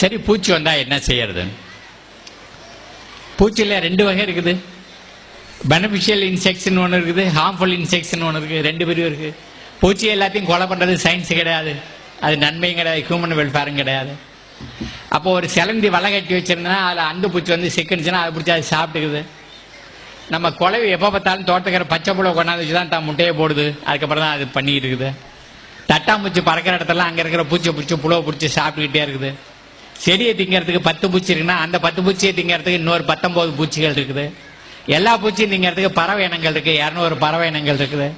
சரி பூச்சி வந்தா என்ன செய்யறது பூச்சியில ரெண்டு வகை இருக்குது. பெனிஃபிஷியல் இன்செக்ஷன் ஒன்று இருக்குது ஹார்ம்ஃபுல் இன்செக்ஷன் ஒன்று இருக்குது ரெண்டு பேரும் இருக்கு. பூச்சி எல்லாத்தையும் கொலை பண்றது சயின்ஸ் கிடையாது. அது நன்மையும் கிடையாது ஹியூமன் வெல்ஃபேரும் கிடையாது. அப்போ ஒரு சிலந்தி வலை கட்டி வச்சிருந்தா அதில் அண்டு பூச்சி வந்து சிக்கனுச்சுன்னா அதை பிடிச்சி அது சாப்பிட்டுக்குது. நம்ம குழவி எப்போ பார்த்தாலும் தோட்டக்கிற பச்சை புழை கொண்டாந்து வச்சு தான் தான் முட்டையை போடுது. அதுக்கப்புறம் தான் அது பண்ணிக்கிட்டு இருக்குது. தட்டாம்பூச்சி பறக்கிற இடத்துல அங்கே இருக்கிற பூச்சியை பிடிச்சி புழுவை பிடிச்சி சாப்பிட்டுக்கிட்டே இருக்குது. செடியை திங்கிறதுக்கு பத்து பூச்சி இருக்குன்னா அந்த பத்து பூச்சியை திங்கிறதுக்கு இன்னொரு பத்தொன்பது பூச்சிகள் இருக்குது. எல்லா பூச்சியும் திங்கிறதுக்கு பறவை இனங்கள் இருக்கு இரநூறு பறவை இனங்கள் இருக்குது.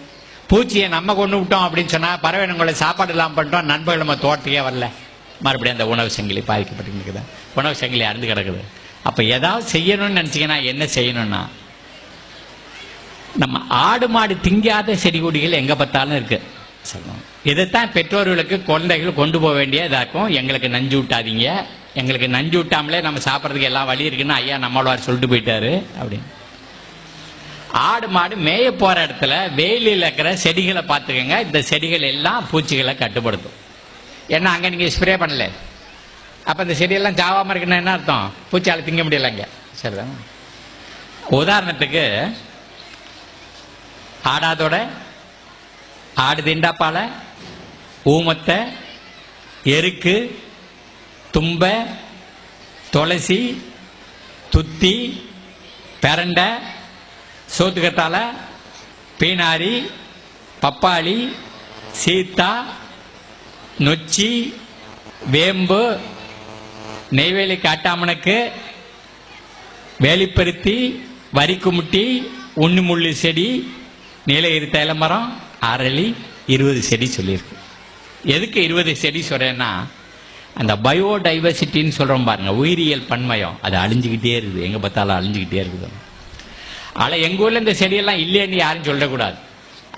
பூச்சியை நம்ம கொண்டு விட்டோம் அப்படின்னு சொன்னா பறவை இனங்களை சாப்பாடு இல்லாமல் பண்ணிட்டோம் நண்பர்கள் நம்ம தோட்டத்துக்கே வரல. மறுபடியும் அந்த உணவு சங்கிலி பாதிக்கப்பட்டு இருக்குது உணவு சங்கிலி அறுந்து கிடக்குது. அப்போ ஏதாவது செய்யணும்னு நினச்சிங்கன்னா என்ன செய்யணும்னா நம்ம ஆடு மாடு திங்காத செடி கொடிகள் எங்கே பார்த்தாலும் இருக்குது சொல்லணும். இதைத்தான் பெற்றோர்களுக்கு குழந்தைகள் கொண்டு போக வேண்டியதாக இருக்கும். எங்களுக்கு நஞ்சு விட்டாதீங்க எங்களுக்கு நஞ்சு விட்டாமலே நம்ம சாப்பிட்றதுக்கு எல்லா வழி இருக்குன்னு ஐயா நம்மளவார் சொல்லிட்டு போயிட்டாரு அப்படின்னு. ஆடு மாடு மேய போற இடத்துல வெயிலில் இருக்கிற செடிகளை பார்த்துக்கோங்க. இந்த செடிகள் எல்லாம் பூச்சிகளை கட்டுப்படுத்தும். ஏன்னா அங்கே நீங்கள் ஸ்ப்ரே பண்ணல. அப்போ இந்த செடியெல்லாம் ஜாவாமல் இருக்குன்னா என்ன அர்த்தம்? பூச்சியால் திங்க முடியலைங்க சரிதான். உதாரணத்துக்கு ஆடாதோட ஆடு திண்டாப்பால ஊமத்தை எருக்கு தும்ப துளசி துத்தி பெரண்டை சோத்துக்கத்தால பீனாரி பப்பாளி சீத்தா நொச்சி வேம்பு நெய்வேலி காட்டாமனுக்கு வேலிப்பருத்தி வரிக்குமுட்டி உண்ணுமுள்ளு செடி நீலகிரி தைலமரம் அரளி இருபது செடி சொல்லியிருக்கு. எதுக்கு இருபது செடி சொல்றேன்னா அந்த பயோடைவர்சிட்டின்னு சொல்கிறோம் பாருங்க உயிரியல் பன்மயம். அது அழிஞ்சுக்கிட்டே இருக்குது. எங்கே பார்த்தாலும் அழிஞ்சுக்கிட்டே இருக்குது. ஆனால் எங்கள் ஊரில் இந்த செடியெல்லாம் இல்லைன்னு யாரும் சொல்லக்கூடாது.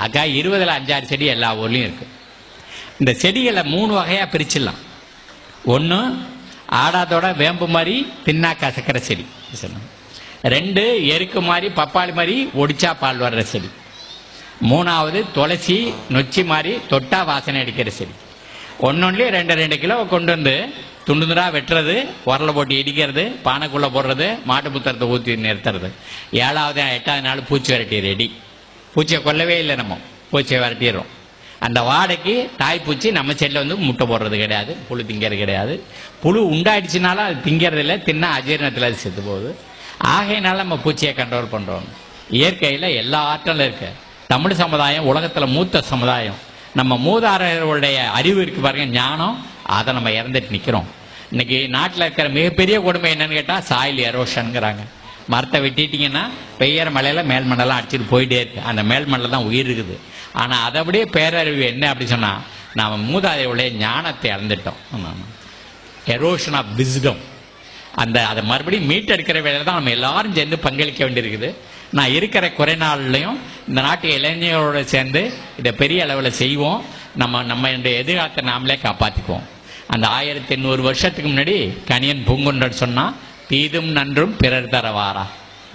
அக்கா இருபதில் அஞ்சாறு செடி எல்லா ஊர்லேயும் இருக்கு. இந்த செடிகளை மூணு வகையாக பிரிச்சிடலாம். ஒன்று ஆடாதோட வேம்பு மாதிரி தின்னா கசக்கிற செடி. ரெண்டு எருக்கு மாதிரி பப்பாளி மாதிரி ஒடிச்சா பால் வர்ற செடி. மூணாவது துளசி நொச்சி மாதிரி தொட்டா வாசனை அடிக்கிற செடி ஒன்னொன்னுலயே ரெண்டு ரெண்டு கிலோ கொண்டு வந்து துண்டு துண்டா வெட்டுறது உரல போட்டு இடிக்கிறது பானைக்குள்ள போடுறது மாட்டு புத்தரத்தை ஊற்றி நிறுத்துறது. ஏழாவது எட்டாவது நாள் பூச்சி விரட்டி ரெடி. பூச்சியை கொல்லவே இல்லை நம்ம. பூச்சியை விரட்டிடுறோம். அந்த வாடைக்கு தாய்ப்பூச்சி நம்ம செடியில் வந்து முட்டை போடுறது கிடையாது புழு திங்கிறது கிடையாது. புழு உண்டாயிடுச்சுனாலும் அது திங்கிறது இல்லை தின்னா அஜீரணத்தில் அது செத்து போகுது. ஆகையினால நம்ம பூச்சியை கண்ட்ரோல் பண்ணுறோம் இயற்கையில் எல்லா ஆற்றலும் இருக்குது தமிழ் சமுதாயம் உலகத்தில் மூத்த சமுதாயம். நம்ம மூதாரர்களுடைய அறிவு இருக்கு பாருங்க ஞானம் அதை நம்ம இறந்துட்டு நிற்கிறோம் இன்னைக்கு நாட்டில் இருக்கிற மிகப்பெரிய கொடுமை என்னன்னு கேட்டால் சாயில் எரோஷனுங்கிறாங்க மரத்தை வெட்டிட்டீங்கன்னா பெய்யற மலையில மேல் அடிச்சுட்டு போயிட்டே இருக்கு. அந்த மேல் தான் உயிர் இருக்குது. ஆனால் அதை விட பேரறிவு என்ன அப்படி சொன்னா நாம் மூதாதையுடைய ஞானத்தை இழந்துட்டோம். எரோஷன் ஆஃப் விஸ்டம் அந்த அதை மறுபடியும் மீட்டெடுக்கிற வேலையில் தான் நம்ம எல்லாரும் சேர்ந்து பங்களிக்க வேண்டியிருக்குது. நான் இருக்கிற குறை நாள்லையும் இந்த நாட்டு இளைஞர்களோட சேர்ந்து இதை பெரிய அளவில் செய்வோம். நம்ம நம்ம எதிர்காலத்தை நாமளே காப்பாற்றிக்குவோம் அந்த ஆயிரத்தி எண்ணூறு வருஷத்துக்கு முன்னாடி கணியன் பூங்குன்றன் சொன்னால் தீதும் நன்றும் பிறர் தர வாரா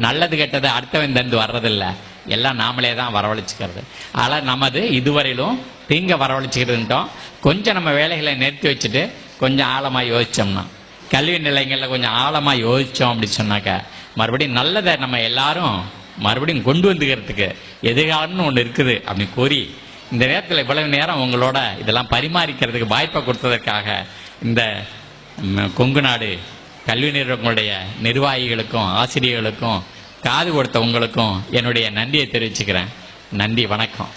நல்லது கெட்டது அடுத்தவன் தந்து வர்றதில்லை. எல்லாம் நாமளே தான் வரவழைச்சிக்கிறது. ஆனால் நமது இதுவரையிலும் தீங்க வரவழைச்சிக்கிறதுட்டோம் கொஞ்சம் நம்ம வேலைகளை நிறுத்தி வச்சுட்டு கொஞ்சம் ஆழமாக யோசித்தோம்னா கல்வி நிலையங்களில் கொஞ்சம் ஆழமாக யோசித்தோம் அப்படி சொன்னாக்க மறுபடியும் நல்லதை நம்ம எல்லாரும் மறுபடியும் கொண்டு வந்துக்கிறதுக்கு எதிர்காலம்னு ஒன்று இருக்குது அப்படின்னு கூறி இந்த நேரத்தில் இவ்வளவு நேரம் உங்களோட இதெல்லாம் பரிமாறிக்கிறதுக்கு வாய்ப்பை கொடுத்ததற்காக இந்த கொங்கு நாடு கல்வி நிறுவனங்களுடைய நிர்வாகிகளுக்கும் ஆசிரியர்களுக்கும் காது கொடுத்த உங்களுக்கும் என்னுடைய நன்றியை தெரிவிச்சுக்கிறேன். நன்றி வணக்கம்.